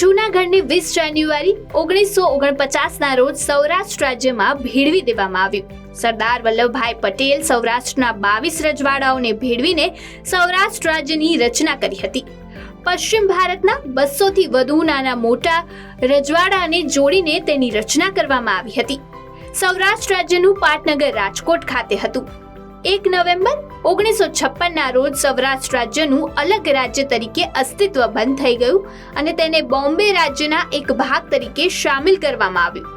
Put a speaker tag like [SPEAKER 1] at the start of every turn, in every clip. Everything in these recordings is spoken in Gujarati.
[SPEAKER 1] જૂનાગઢને વીસ જાન્યુઆરી ઓગણીસો ઓગણપચાસના રોજ સૌરાષ્ટ્ર રાજ્યમાં ભેળવી દેવામાં આવ્યું સરદાર વલ્લભભાઈ પટેલ સૌરાષ્ટ્રના બાવીસ રજવાડાઓને ભેળવીને સૌરાષ્ટ્ર રાજ્યની રચના કરી હતી. પશ્ચિમ ભારતના બસોથી વધુ નાના મોટા રજવાડાને જોડીને તેની રચના કરવામાં આવી હતી. સૌરાષ્ટ્ર રાજ્યનું પાટનગર રાજકોટ ખાતે હતું. એક નવેમ્બર ઓગણીસો છપ્પનના રોજ સૌરાષ્ટ્ર રાજ્યનું અલગ રાજ્ય તરીકે અસ્તિત્વ બંધ થઈ ગયું અને તેને બોમ્બે રાજ્યના એક ભાગ તરીકે સામેલ કરવામાં આવ્યું.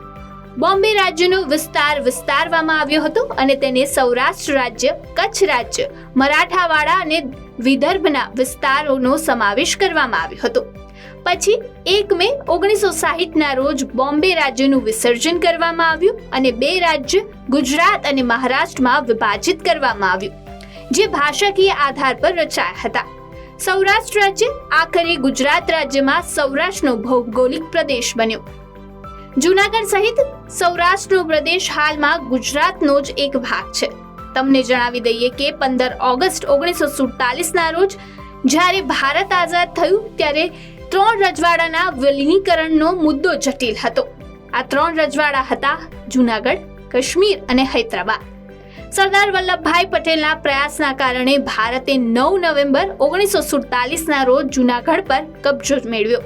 [SPEAKER 1] બોમ્બે રાજ્યનો વિસ્તાર વિસ્તારવામાં આવ્યો હતો અને તેને સૌરાષ્ટ્ર રાજ્ય, કચ્છ રાજ્ય, મરાઠાવાડા અને વિદર્ભના વિસ્તારોનો સમાવેશ કરવામાં આવ્યો હતો. પછી એક મે ઓગણીસો સાહીઠના રોજ બોમ્બે રાજ્યનું વિસર્જન કરવામાં આવ્યું અને બે રાજ્ય ગુજરાત અને મહારાષ્ટ્રમાં વિભાજિત કરવામાં આવ્યું. જે ભાષાકીય આધાર પર રચાયા હતા. સૌરાષ્ટ્ર રાજ્ય, આખરે ગુજરાત રાજ્યમાં સૌરાષ્ટ્રનો ભૌગોલિક પ્રદેશ બન્યો. જૂનાગઢ સહિત સૌરાષ્ટ્રનો પ્રદેશ હાલમાં ગુજરાતનો જ એક ભાગ છે. તમને જણાવી દઈએ કે પંદર ઓગસ્ટ ઓગણીસો સુડતાલીસના રોજ જ્યારે ભારત આઝાદ થયું ત્યારે ત્રણ રજવાડાના વિલીનીકરણનો મુદ્દો જટિલ હતો. આ ત્રણ રજવાડા હતા જૂનાગઢ, કાશ્મીર અને હૈદરાબાદ. સરદાર વલ્લભભાઈ પટેલના પ્રયાસના કારણે ભારતે નવ નવેમ્બર ઓગણીસો સુડતાલીસના રોજ જૂનાગઢ પર કબજો મેળવ્યો.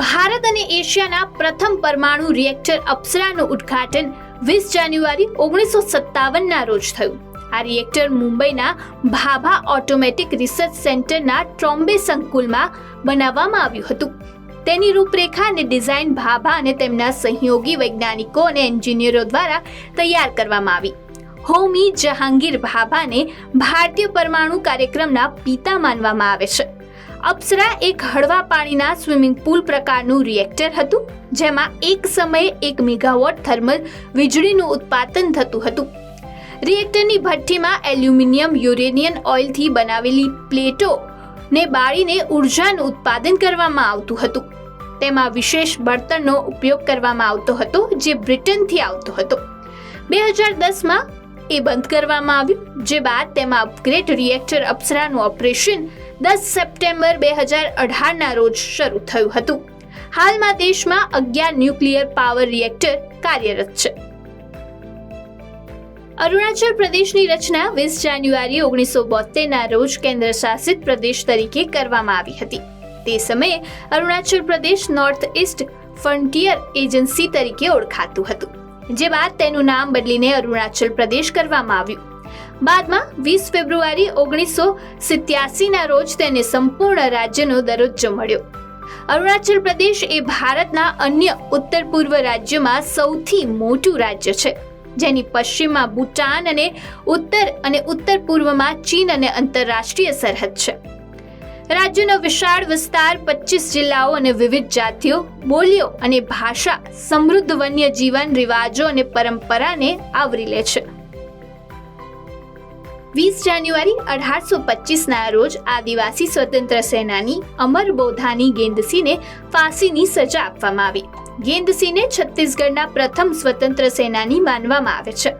[SPEAKER 1] ભારત અને એશિયાના પ્રથમ પરમાણુ રિએક્ટર અપ્સરાનું ઉદ્ઘાટન વીસ જાન્યુઆરી ઓગણીસો સત્તાવનના રોજ થયું. આ રિએક્ટર મુંબઈના ભાભા ઓટોમેટિક રિસર્ચ સેન્ટરના ટ્રોમ્બે સંકુલમાં બનાવવામાં આવ્યું હતું. તેની રૂપરેખા અને ડિઝાઇન ભાભા અને તેમના સહયોગી વૈજ્ઞાનિકો અને એન્જિનિયરો દ્વારા તૈયાર કરવામાં આવી. હોમી જહાંગીર ભાભાને ભારતીય પરમાણુ કાર્યક્રમના પિતા માનવામાં આવે છે. અપ્સરા એક હળવા પાણીના સ્વિમિંગ પુલ પ્રકારનું રિએક્ટર હતું, જેમાં એક સમયે એક મેગાવોટ થર્મલ વીજળીનું ઉત્પાદન થતું હતું. રિએક્ટરની ભઠ્ઠીમાં એલ્યુમિનિયમ યુરેનિયન ઓઇલથી બનાવેલી પ્લેટો ને બાળીને ઉર્જાનું ઉત્પાદન કરવામાં આવતું હતું. તેમાં વિશેષ બળતણનો ઉપયોગ કરવામાં આવતો હતો, જે બ્રિટનથી આવતો હતો. બે હજાર દસમાં એ બંધ કરવામાં આવ્યું, જે બાદ તેમાં અપગ્રેડ રિએક્ટર અપ્સરાનું ઓપરેશન દસ સપ્ટેમ્બર બે હજાર અઢારના રોજ શરૂ થયું હતું. હાલમાં દેશમાં અગિયાર ન્યુક્લિયર પાવર રિએક્ટર કાર્યરત છે. અરુણાચલ પ્રદેશની રચના વીસ જાન્યુઆરી ઓગણીસો બોતેરના રોજ કેન્દ્ર શાસિત પ્રદેશ તરીકે કરવામાં આવી હતી. તે સમયે Arunachal Pradesh north east frontier agency તરીકે ઓળખાતું હતું. જે બાદ તેનું નામ બદલીને અરુણાચલ પ્રદેશ કરવામાં આવ્યું. બાદમાં વીસ ફેબ્રુઆરી ઓગણીસો સિત્યાસીના રોજ તેને સંપૂર્ણ રાજ્યનો દરજ્જો મળ્યો. અરુણાચલ પ્રદેશ એ ભારતના અન્ય ઉત્તર પૂર્વ રાજ્યોમાં સૌથી મોટું રાજ્ય છે. જેની પશ્ચિમમાં ભૂટાન અને ઉત્તર અને ઉત્તર પૂર્વમાં ચીન અને આંતરરાષ્ટ્રીય સરહદ છે. રાજ્યનો વિશાળ વિસ્તાર પચીસ જિલ્લાઓ અને વિવિધ જાતિઓ, બોલીઓ અને ભાષા, સમૃદ્ધ વન્ય જીવન રિવાજો અને પરંપરાને આવરી લે છે. વીસ જાન્યુઆરી અઢારસો પચીસના રોજ આદિવાસી સ્વતંત્ર સેનાની અમર બોધાની ગેંદસીને ફાંસીની સજા આપવામાં આવી. ગેંદસીને છત્તીસગઢના પ્રથમ સ્વતંત્ર સેનાની માનવામાં આવે છે.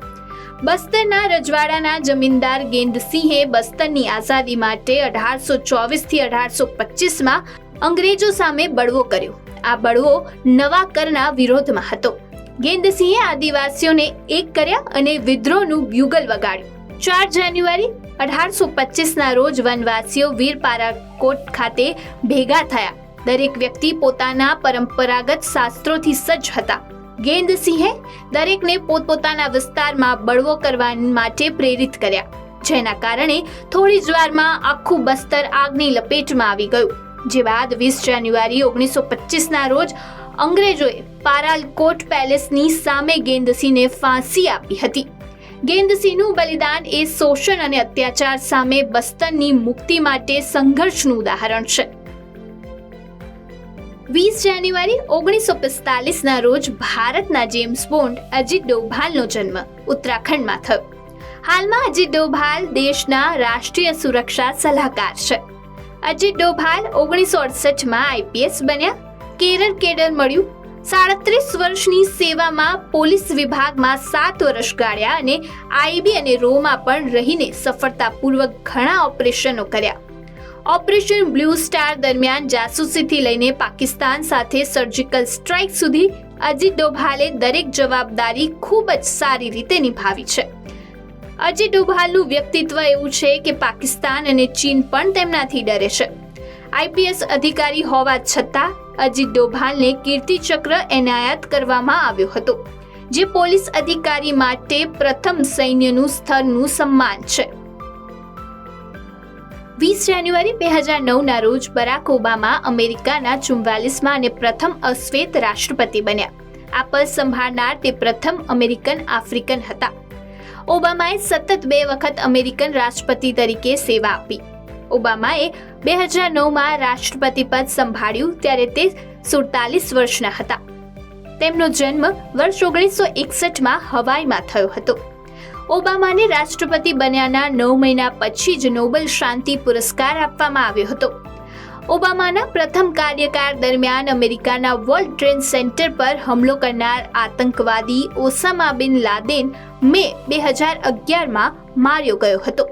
[SPEAKER 1] બસ્તરના રજવાડાના જમીનદાર ગેંદસિંહે બસ્તરની આઝાદી માટે અઢારસો ચોવીસથી અઢારસો પચીસમાં અંગ્રેજો સામે બળવો કર્યો. આ બળવો નવા કરના વિરોધમાં હતો. ગેંદસિંહે આદિવાસીઓને એક કર્યા અને વિદ્રોહનું બ્યુગલ વગાડ્યું. ચાર જાન્યુઆરી અઢારસો પચીસના રોજ વનવાસીઓ વીર પારાકોટ ખાતે ભેગા થયા. દરેક વ્યક્તિ પોતાના પરંપરાગત શાસ્ત્રોથી સજ્જ હતા. ગેંદસિંહે દરેકને પોતપોતાના વિસ્તારમાં બળવો કરવા માટે પ્રેરિત કર્યા. જેના કારણે થોડી જ વારમાં આખું બસ્તર આગની લપેટમાં આવી ગયું. જે બાદ વીસ જાન્યુઆરી ઓગણીસો પચીસના રોજ અંગ્રેજોએ પારાલકોટ પેલેસની સામે ગેંદસિંહને ફાંસી આપી હતી. ગેંદસિંહનું બલિદાન એ શોષણ અને અત્યાચાર સામે બસ્તરની મુક્તિ માટે સંઘર્ષનું ઉદાહરણ છે. વીસ જાન્યુઆરી ઓગણીસો પિસ્તાલીસના રોજ ભારતના જેમ્સ બોન્ડ અજીત ડોભાલનો જન્મ, ઉત્તરાખંડમાં થયો. હાલમાં અજીત ડોભાલ દેશના રાષ્ટ્રીય સુરક્ષા સલાહકાર છે. અજીત ડોભાલ ઓગણીસો અડસઠમાં આઈપીએસ બન્યા, કેરળ કેડર મળ્યું. સાડત્રીસ વર્ષની સેવામાં પોલીસ વિભાગમાં સાત વર્ષ ગાળ્યા અને આઈબી અને રોમાં પણ રહીને સફળતાપૂર્વક ઘણા ઓપરેશનો કર્યા. ઓપરેશન બ્લુ સ્ટાર દરમિયાન જાસૂસીથી લઈને પાકિસ્તાન સાથે સર્જિકલ સ્ટ્રાઇક સુધી અજીત ડોભાલે દરેક જવાબદારી ખૂબ જ સારી રીતે નિભાવી છે. અજીત ડોભાલનું વ્યક્તિત્વ એવું છે કે પાકિસ્તાન અને ચીન પણ તેમનાથી ડરે છે. આઈપીએસ અધિકારી હોવા છતાં અજીત ડોભાલને કીર્તિચક્ર એનાયત કરવામાં આવ્યો હતો, જે પોલીસ અધિકારી માટે પ્રથમ સૈન્યનું સ્તરનું સન્માન છે. વીસ જાન્યુઆરી બે હજાર નવના રોજ બરાક ઓબામા અમેરિકાના ચુમ્વાલીસમાં અને પ્રથમ અશ્વેત રાષ્ટ્રપતિ બન્યા. આ પદ સંભાળનાર તે પ્રથમ અમેરિકન આફ્રિકન હતા. ઓબામાએ સતત બે વખત અમેરિકન રાષ્ટ્રપતિ તરીકે સેવા આપી. ઓબામાએ બે હજાર નવમાં રાષ્ટ્રપતિ પદ સંભાળ્યું ત્યારે તે સુડતાલીસ વર્ષના હતા. તેમનો જન્મ વર્ષ ઓગણીસો એકસઠમાં હવાઈમાં થયો હતો. ઓબામાને રાષ્ટ્રપતિ બન્યાના નવ મહિના પછી જ નોબેલ શાંતિ પુરસ્કાર આપવામાં આવ્યો હતો. ઓબામાના પ્રથમ કાર્યકાળ દરમિયાન અમેરિકાના વર્લ્ડ ટ્રેડ સેન્ટર પર હુમલો કરનાર આતંકવાદી ઓસામા બિન લાદેન મે બે હજાર અગિયારમાં માર્યો ગયો હતો.